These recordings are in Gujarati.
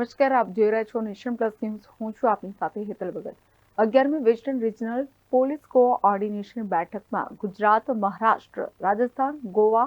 નમસ્કાર, આપ જોઈ રહ્યા છો નેશન પ્લસ ન્યૂઝ. હું છું આપની સાથે હેતલ ભગત. અગિયારમી વેસ્ટર્ન રિજનલ પોલીસ કોઓર્ડિનેશન બેઠકમાં ગુજરાત, મહારાષ્ટ્ર, રાજસ્થાન, ગોવા,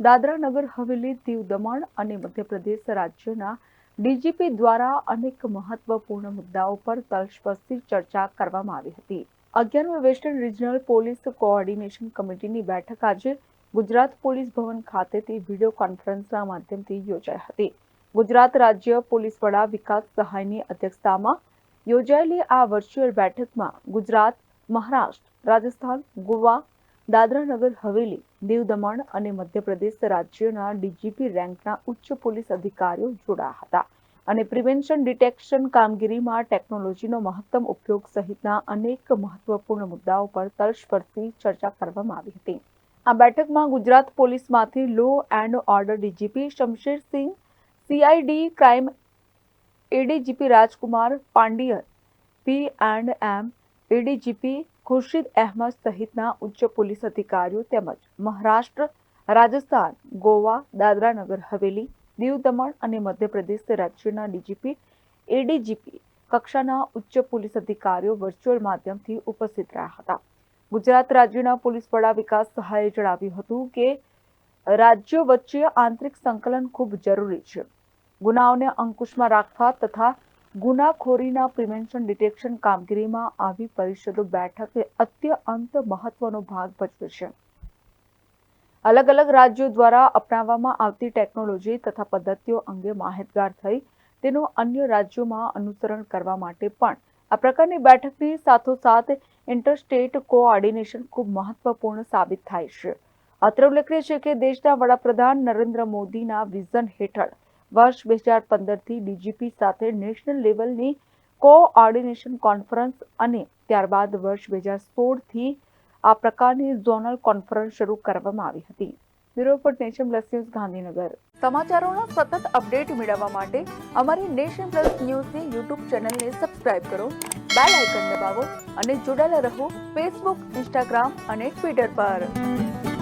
દાદરા નગર, હવેલી, દીવ દમણ અને મધ્યપ્રદેશ રાજ્યના ડીજીપી દ્વારા અનેક મહત્વપૂર્ણ મુદ્દાઓ પર તલસ્પર્શી ચર્ચા કરવામાં આવી હતી. અગિયારમી વેસ્ટર્ન રિજનલ પોલીસ કોઓર્ડિનેશન કમિટીની બેઠક આજે ગુજરાત પોલીસ ભવન ખાતેથી વીડિયો કોન્ફરન્સના માધ્યમથી યોજાઈ હતી. ગુજરાત રાજ્ય પોલીસ વડા વિકાસ સહાયની અધ્યક્ષતામાં યોજાયેલી આ વર્ચ્યુઅલ બેઠકમાં ગુજરાત, મહારાષ્ટ્ર, રાજસ્થાન, ગોવા દાદરાનગર હવેલી, દીવ દમણ અને મધ્યપ્રદેશ રાજ્યના ડીજીપી રેન્કના ઉચ્ચ પોલીસ અધિકારીઓ જોડાયા હતા અને પ્રિવેન્શન ડિટેક્શન કામગીરીમાં ટેકનોલોજીનો મહત્તમ ઉપયોગ સહિતના અનેક મહત્વપૂર્ણ મુદ્દાઓ પર તલસ્પર્શી ચર્ચા કરવામાં આવી હતી. આ બેઠકમાં ગુજરાત પોલીસમાંથી law and order DGP Shamsher Singh CID crime ADGP Rajkumar Pandian P and M ADGP Khurshid Ahmed સહિતના ઉચ્ચ પોલીસ અધિકારીઓ તેમજ મહારાષ્ટ્ર, રાજસ્થાન, ગોવા દાદરા નગર હવેલી, દીવ દમણ અને મધ્યપ્રદેશ રાજ્યના ડીજીપી એડીજીપી કક્ષાના ઉચ્ચ પોલીસ અધિકારીઓ વર્ચ્યુઅલ માધ્યમથી ઉપસ્થિત રહ્યા હતા. ગુજરાત રાજ્યના પોલીસ વડા વિકાસ સહાયે જણાવ્યું હતું કે, રાજ્યો વચ્ચે આંતરિક સંકલન ખૂબ જરૂરી છે. ગુનાઓને અંકુશમાં રાખવા તથા ગુનાખોરીના પ્રિવેન્શન ડિટેક્શન કામગીરીમાં આવી પરિષદો બેઠક અત્યંત મહત્વનો ભાગ ભજવે છે. અલગ અલગ રાજ્યો દ્વારા અપનાવવામાં આવતી ટેકનોલોજી તથા પદ્ધતિઓ અંગે માહિતગાર થઈ તેનું અન્ય રાજ્યોમાં અનુસરણ કરવા માટે પણ આ પ્રકારની બેઠકની સાથોસાથ ઇન્ટરસ્ટેટ કોઓર્ડિનેશન ખૂબ મહત્વપૂર્ણ સાબિત થાય છે. અત્રે ઉલ્લેખનીય છે કે દેશના વડાપ્રધાન નરેન્દ્ર મોદીના વિઝન હેઠળ વર્ષ બે હજાર પંદરથી ડીજીપી સાથે નેશનલ લેવલની કોઓર્ડિનેશન કોન્ફરન્સ અને ત્યારબાદ વર્ષ બે હજાર સોળથી આ પ્રકારની ઝોનલ કોન્ફરન્સ શરૂ કરવામાં આવી હતી. Bureau for Nation Plus News Gandhinagar. સમાચારોનો સતત અપડેટ મેળવવા માટે અમારી નેશન પ્લસ ન્યૂઝની યુટ્યુબ ચેનલને સબસ્ક્રાઇબ કરો, બેલ આઇકન દબાવો અને જોડાયેલા રહો ફેસબુક, ઇન્સ્ટાગ્રામ અને ટ્વિટર પર.